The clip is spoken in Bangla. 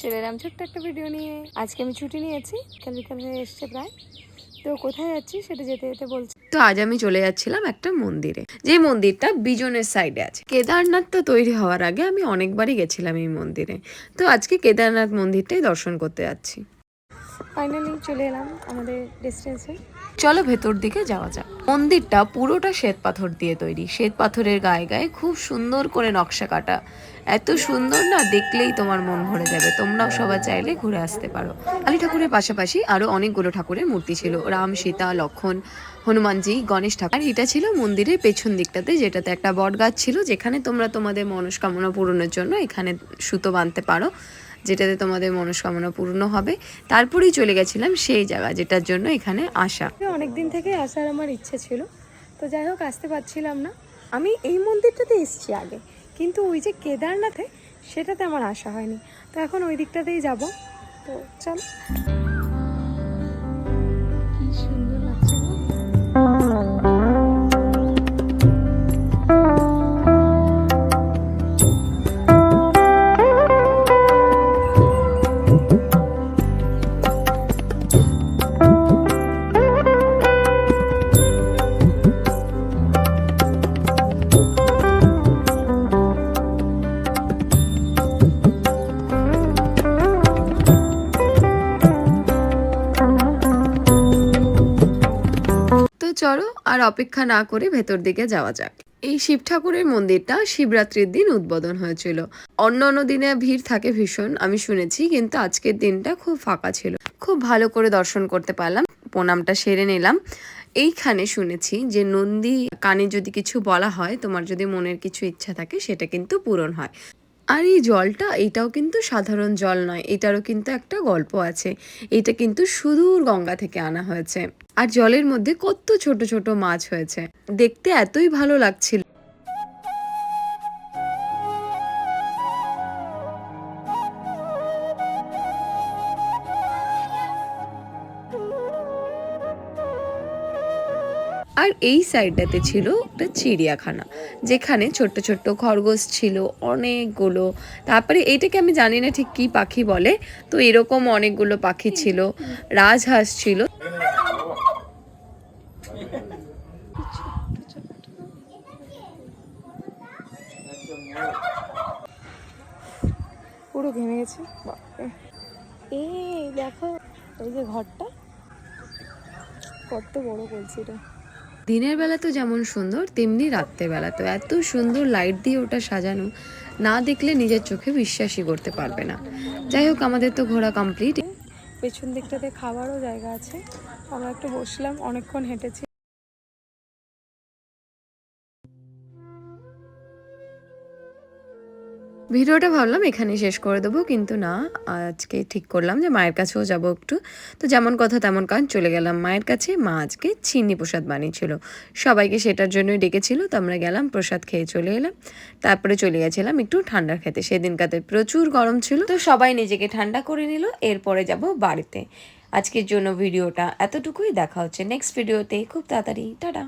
চলে এলাম ছোট্ট একটা ভিডিও নিয়ে। আজকে আমি ছুটি নিয়েছি কাল বিকাল হয়ে এসছে প্রায়? তো কোথায় যাচ্ছি সেটা যেতে যেতে বলছি। তো আজ আমি চলে যাচ্ছিলাম একটা মন্দিরে যে মন্দিরটা বিজনের সাইডে আছে। কেদারনাথ তো তৈরি হওয়ার আগে আমি অনেকবারই গেছিলাম এই মন্দিরে। তো আজকে কেদারনাথ মন্দিরটাই দর্শন করতে যাচ্ছি। ফাইনালি চলে এলাম আমাদের ডেস্টিনেশন চলো ভেতর দিকে যাওয়া যাক। মন্দিরটা পুরোটা শ্বেত পাথর দিয়ে তৈরি। শ্বেত পাথরের গায়ে গায়ে খুব সুন্দর করে নকশা কাটা। এত সুন্দর না দেখলেই তোমার মন ভরে যাবে। তোমরাও সবাই চাইলে ঘুরে আসতে পারো। কালী ঠাকুরের পাশাপাশি আরও অনেকগুলো ঠাকুরের মূর্তি ছিল। রাম, সীতা, লক্ষণ, হনুমানজি, গণেশ ঠাকুর। আর এটা ছিল মন্দিরের পেছন দিকটাতে, যেটাতে একটা বট গাছ ছিল, যেখানে তোমরা তোমাদের মনস্কামনা পূরণের জন্য এখানে সুতো বাঁধতে পারো। যেটাতে তোমাদের মনস্কামনা পূর্ণ হবে। তারপরেই চলে গেছিলাম সেই জায়গা যেটার জন্য এখানে আসা। অনেক দিন থেকে আসার আমার ইচ্ছে ছিল, তো যাই হোক আসতে পারছিলাম না। আমি এই মন্দিরটাতে এসেছি আগে, কিন্তু ওই যে কেদারনাথে সেটাতে আমার আসা হয়নি। তো এখন ওই দিকটাতেই যাব। তো চল। চলো আর অপেক্ষা না করে ভেতর দিকে যাওয়া যাক। এই শিব ঠাকুরের মন্দিরটা শিবরাত্রির দিন উদ্বোধন হয়েছিল। অন্য অন্য দিনে ভিড় থাকে ভীষণ, আমি শুনেছি, কিন্তু আজকের দিনটা খুব ফাঁকা ছিল। খুব ভালো করে দর্শন করতে পারলাম, প্রণামটা সেরে নিলাম। এইখানে শুনেছি যে নন্দী কানে যদি কিছু বলা হয়, তোমার যদি মনের কিছু ইচ্ছা থাকে, সেটা কিন্তু পূরণ হয়। আর এই জলটা, এটাও কিন্তু সাধারণ জল নয়, এটারও কিন্তু একটা গল্প আছে। এটা কিন্তু সুদূর গঙ্গা থেকে আনা হয়েছে। আর জলের মধ্যে কত ছোট ছোট মাছ হয়েছে। দেখতে এতই ভালো লাগছিল। আর এই সাইডটাতে ছিল একটা চিড়িয়াখানা, যেখানে ছোট্ট ছোট্ট খরগোশ ছিল, অনেকগুলো। তারপরে এইটাকে আমি জানি না ঠিক কি পাখি বলে, তো এরকম অনেকগুলো পাখি ছিল, রাজহাঁস ছিল। পুরো ঘেমে গেছে এই দেখো, এই যে ঘরটা, কত বড় বলছি এটা। দিনের বেলা তো যেমন সুন্দর, তেমনি রাত্রের বেলা। তো এত সুন্দর লাইট দিয়ে ওটা সাজানো, না দেখলে নিজের চোখে বিশ্বাসই করতে পারবে না। যাই হোক, আমাদের তো ঘোরা কমপ্লিট পেছন দিকটাতে খাবারও জায়গা আছে। আমরা একটু বসলাম, অনেকক্ষণ হেঁটেছি। ভিডিওটা ভাবলাম এখানে শেষ করে দেবো, কিন্তু না, আজকে ঠিক করলাম যে মায়ের কাছেও যাব একটু। তো যেমন কথা তেমন কাজ, চলে গেলাম মায়ের কাছে, মা আজকে চিনি প্রসাদ বানিয়েছিল। সবাইকে সেটার জন্যই ডেকেছিল, তো আমরা গেলাম, প্রসাদ খেয়ে চলে এলাম। তারপরে চলে গেছিলাম একটু ঠান্ডা খেতে, সেদিনকাতে প্রচুর গরম ছিল। তো সবাই নিজেকে ঠান্ডা করে নিল, এরপরে যাব বাড়িতে। আজকের জন্য ভিডিওটা এতটুকুই, দেখা হচ্ছে নেক্সট ভিডিওতে খুব তাড়াতাড়ি, টাটা।